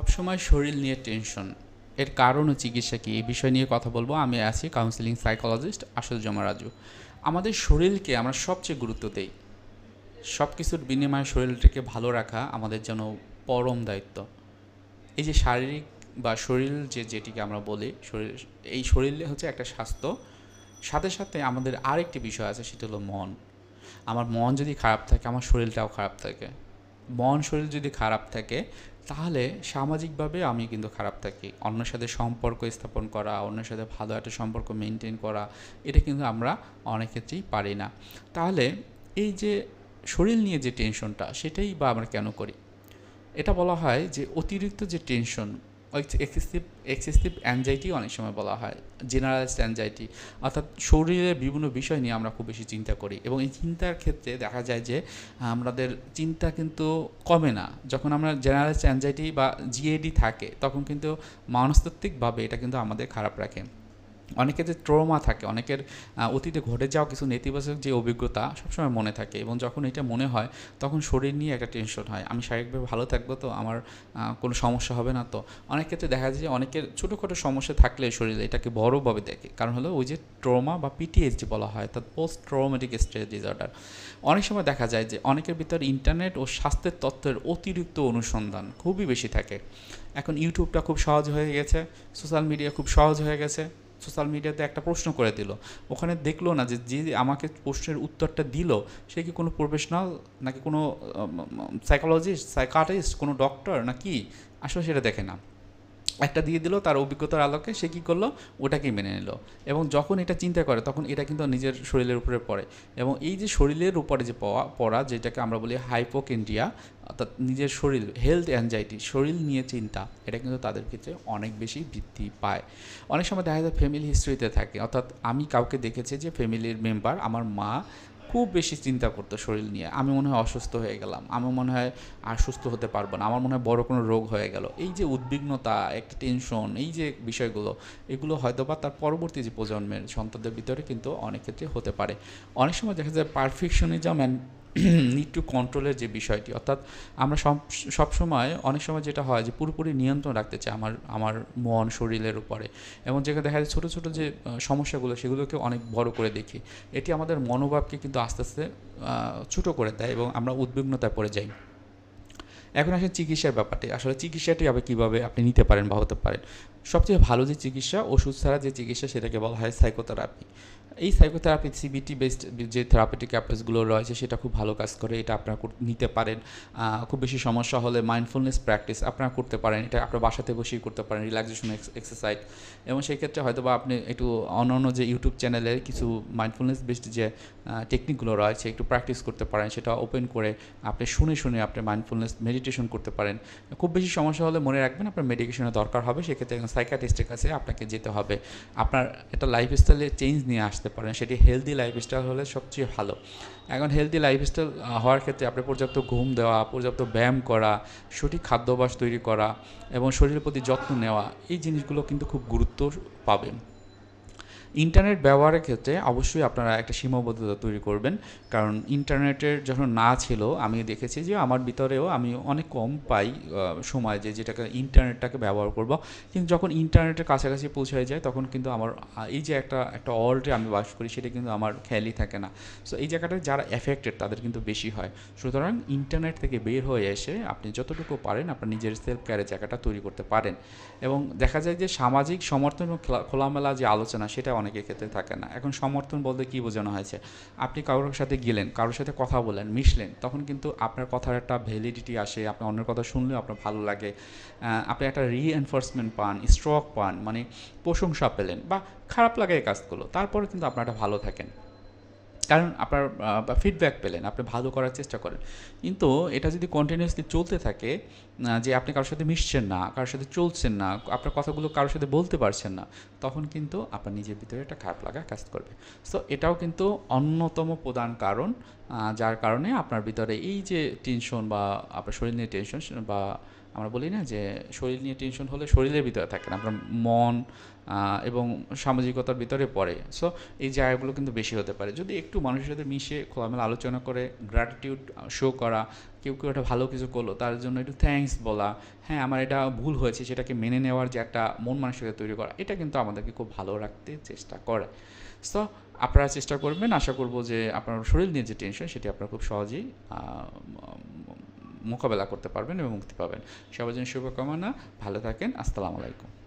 সবসময় শরীর নিয়ে টেনশন। এর কারণ ও চিকিৎসা কী? এই বিষয় নিয়ে কথা বলব। আমি আছি কাউন্সিলিং সাইকোলজিস্ট আসল জমা রাজু আমাদের শরীরকে আমরা সবচেয়ে গুরুত্ব দেই। সব কিছুর বিনিময়ে শরীরটাকে ভালো রাখা আমাদের যেন পরম দায়িত্ব। এই যে শারীরিক বা শরীর যে যেটিকে আমরা বলি, শরীর, এই শরীর হচ্ছে একটা স্বাস্থ্য। সাথে সাথে আমাদের আরেকটি বিষয় আছে, সেটা হলো মন। আমার মন যদি খারাপ থাকে, আমার শরীরটাও খারাপ থাকে। মন শরীর যদি খারাপ থাকে তাহলে সামাজিকভাবে আমি কিন্তু খারাপ থাকি। অন্যের সাথে সম্পর্ক স্থাপন করা, অন্যের সাথে ভালো একটা সম্পর্ক মেনটেন করা, এটা কিন্তু আমরা অনেক ক্ষেত্রেই পারি না। তাহলে এই যে শরীর নিয়ে যে টেনশনটা সেটাই বা আমরা কেন করি? এটা বলা হয় যে অতিরিক্ত যে টেনশন এক্সেসিভ এক্সেসিভ অ্যাংজাইটি অনেক সময় বলা হয় জেনারেলাইজড অ্যাংজাইটি অর্থাৎ শরীরের বিভিন্ন বিষয় নিয়ে আমরা খুব বেশি চিন্তা করি এবং এই চিন্তার ক্ষেত্রে দেখা যায় যে আমাদের চিন্তা কিন্তু কমে না। যখন আমরা জেনারেলাইজড অ্যাংজাইটি বা জিএডি থাকে, তখন কিন্তু মনস্তাত্ত্বিকভাবে এটা কিন্তু আমাদের খারাপ রাখে। অনেকের যে ট্রমা থাকে, অনেকের অতীতে ঘটে যাওয়া কিছু নেতিবাচক যে অভিজ্ঞতা সবসময় মনে থাকে এবং যখন এটা মনে হয়, তখন শরীর নিয়ে একটা টেনশন হয়। আমি শারীরিকভাবে ভালো থাকব তো আমার কোনো সমস্যা হবে না তো। অনেক ক্ষেত্রে দেখা যায় যে অনেকের ছোটোখাটো সমস্যা থাকলে শরীরে এটাকে বড়োভাবে দেখে। কারণ হলো ওই যে ট্রমা বা পিটিএসডি বলা হয়, অর্থাৎ পোস্ট ট্রমেটিক স্ট্রেস ডিসঅর্ডার অনেক সময় দেখা যায় যে অনেকের ভিতর ইন্টারনেট ও স্বাস্থ্যের তথ্যের অতিরিক্ত অনুসন্ধান খুবই বেশি থাকে। এখন ইউটিউবটা খুব সহজ হয়ে গেছে সোশ্যাল মিডিয়া খুব সহজ হয়ে গেছে। সোশ্যাল মিডিয়াতে একটা প্রশ্ন করে দিল। ওখানে দেখল না যে যে আমাকে প্রশ্নের উত্তরটা দিল, সে কি কোনো প্রফেশনাল নাকি কোনো সাইকোলজিস্ট সাইকাটিস্ট কোনো ডক্টর না কি? আসলে সেটা দেখে না। একটা দিয়ে দিল তার অভিজ্ঞতার আলোকে, সে কী করল? ওটাকেই মেনে নিল। এবং যখন এটা চিন্তা করে, তখন এটা কিন্তু নিজের শরীরের উপরে পড়ে। এবং এই যে শরীরের উপরে যে পড়া পড়া, যেটাকে আমরা বলি হাইপোকেন্ডিয়া অর্থাৎ নিজের শরীর হেলথ অ্যাংজাইটি শরীর নিয়ে চিন্তা, এটা কিন্তু তাদের ক্ষেত্রে অনেক বেশি বৃদ্ধি পায়। অনেক সময় দেখা যায় ফ্যামিলি হিস্ট্রিতে থাকে। অর্থাৎ আমি কাউকে দেখেছি যে ফ্যামিলির মেম্বার আমার মা খুব বেশি চিন্তা করতো শরীর নিয়ে। আমি মনে হয় অসুস্থ হয়ে গেলাম। আমার মনে হয় আর সুস্থ হতে পারব না। আমার মনে হয় বড় কোনো রোগ হয়ে গেল। এই যে উদ্বিগ্নতা, একটা টেনশন এই যে বিষয়গুলো, এগুলো হয়তো বা তার পরবর্তী যে প্রজন্মের সন্তানদের ভিতরে কিন্তু অনেক ক্ষেত্রে হতে পারে। অনেক সময় দেখা যায় পারফেকশনিজম অ্যান্ড নিড টু কন্ট্রোলের যে বিষয়টি, অর্থাৎ আমরা সব সবসময় অনেক সময় যেটা হয় যে পুরোপুরি নিয়ন্ত্রণ রাখতে চাই আমার আমার মন, শরীরের উপরে। এবং যেখানে দেখা যায় ছোটো ছোটো যে সমস্যাগুলো, সেগুলোকে অনেক বড় করে দেখি। এটি আমাদের মনোভাবকে কিন্তু আস্তে আস্তে ছোটো করে দেয় এবং আমরা উদ্বিগ্নতায় পড়ে যাই। এখন আসে চিকিৎসার ব্যাপারটি। আসলে চিকিৎসাটি আবার কীভাবে আপনি নিতে পারেন বা হতে পারেন? সবচেয়ে ভালো যে চিকিৎসা, ওষুধ ছাড়া যে চিকিৎসা সেটাকে বলা হয় সাইকোথেরাপি এই সাইকোথেরাপি সিবিটি বেসড যে থেরাপিটিক অ্যাপ্রোচগুলো রয়েছে, সেটা খুব ভালো কাজ করে। এটা আপনারা নিতে পারেন। খুব বেশি সমস্যা হলে মাইন্ডফুলনেস প্র্যাকটিস আপনারা করতে পারেন। এটা আপনার বাসাতে বসেই করতে পারেন রিল্যাক্সেশন এক্সারসাইজ এবং সেই ক্ষেত্রে হয়তো বা আপনি একটু অন্য অন্য যে ইউটিউব চ্যানেলে কিছু মাইন্ডফুলনেস বেসড যে টেকনিকগুলো রয়েছে, একটু প্র্যাকটিস করতে পারেন। সেটা ওপেন করে আপনি শুনে শুনে আপনি মাইন্ডফুলনেস মেডিটেশন করতে পারেন। খুব বেশি সমস্যা হলে মনে রাখবেন আপনার মেডিকেশনের দরকার হবে, সেক্ষেত্রে একজন সাইকাটিস্টের কাছে আপনাকে যেতে হবে। আপনার একটা লাইফস্টাইলে চেঞ্জ নিয়ে আসতে পারেন, সেটি হেলদি লাইফস্টাইল হলে সবচেয়ে ভালো। এখন হেলদি লাইফস্টাইল হওয়ার ক্ষেত্রে আপনি পর্যাপ্ত ঘুম দেওয়া, পর্যাপ্ত ব্যায়াম করা, সঠিক খাদ্যাভ্যাস তৈরি করা এবং শরীরের প্রতি যত্ন নেওয়া, এই জিনিসগুলো কিন্তু খুব গুরুত্ব পাবেন ইন্টারনেট ব্যবহারের ক্ষেত্রে অবশ্যই আপনারা একটা সীমাবদ্ধতা তৈরি করবেন। কারণ ইন্টারনেটের যখন না ছিল, আমি দেখেছি যে আমার ভিতরেও আমি অনেক কম পাই সময় যে যেটাকে ইন্টারনেটটাকে ব্যবহার করব। কিন্তু যখন ইন্টারনেটের কাছাকাছি পৌঁছায় যায়, তখন কিন্তু আমার এই যে একটা একটা ওয়ার্ল্ডে আমি বাস করি, সেটা কিন্তু আমার খেয়ালই থাকে না। সো এই জায়গাটায় যারা এফেক্টেড তাদের কিন্তু বেশি হয়। সুতরাং ইন্টারনেট থেকে বের হয়ে এসে আপনি যতটুকু পারেন, আপনার নিজের সেলফ কেয়ারের জায়গাটা তৈরি করতে পারেন। এবং দেখা যায় যে সামাজিক সমর্থন খোলামেলা যে আলোচনা, সেটা অনেকের ক্ষেত্রে থাকে না। এখন সমর্থন বলতে কী বোঝানো হয়েছে? আপনি কারোর সাথে গেলেন, কারোর সাথে কথা বলেন মিশলেন, তখন কিন্তু আপনার কথার একটা ভ্যালিডিটি আসে, আপনি অন্যের কথা শুনলেও আপনার ভালো লাগে। আপনি একটা রিএনফোর্সমেন্ট পান স্ট্রক পান মানে প্রশংসা পেলেন বা খারাপ লাগে এই কাজগুলো, তারপরে কিন্তু আপনার একটা ভালো থাকেন। কারণ আপনার ফিডব্যাক পেলেন, আপনি ভালো করার চেষ্টা করেন। কিন্তু এটা যদি কন্টিনিউসলি চলতে থাকে যে আপনি কারোর সাথে মিশছেন না, কারোর সাথে চলছেন না, আপনার কথাগুলো কারোর সাথে বলতে পারছেন না, তখন কিন্তু আপনার নিজের ভিতরে একটা খারাপ লাগা কাজ করবে। সো এটাও কিন্তু অন্যতম প্রধান কারণ যার কারণে আপনার ভিতরে এই যে টেনশন বা আপনার শরীর নিয়ে টেনশন বা আমরা বলি না যে শরীর নিয়ে টেনশন হলে শরীরের ভিতরে থাকে না, আপনার মন এবং সামাজিকতার ভিতরে পড়ে। সো এই জায়গাগুলো কিন্তু বেশি হতে পারে। যদি একটু মানুষের সাথে মিশে খোলামেলা আলোচনা করে গ্র্যাটিটিউড শো করা, কেউ কেউ একটা ভালো কিছু করল, তার জন্য একটু থ্যাঙ্কস বলা হ্যাঁ আমার এটা ভুল হয়েছে, সেটাকে মেনে নেওয়ার যে একটা মন মানসিকতা তৈরি করা, এটা কিন্তু আমাদেরকে খুব ভালো রাখতে চেষ্টা করে। সো আপনারা চেষ্টা করবেন, আশা করব যে আপনার শরীর নিয়ে যে টেনশন সেটি আপনারা খুব সহজেই মোকাবেলা করতে পারবেন এবং মুক্তি পাবেন। সবার জন্য শুভকামনা ভালো থাকেন আসসালামু আলাইকুম।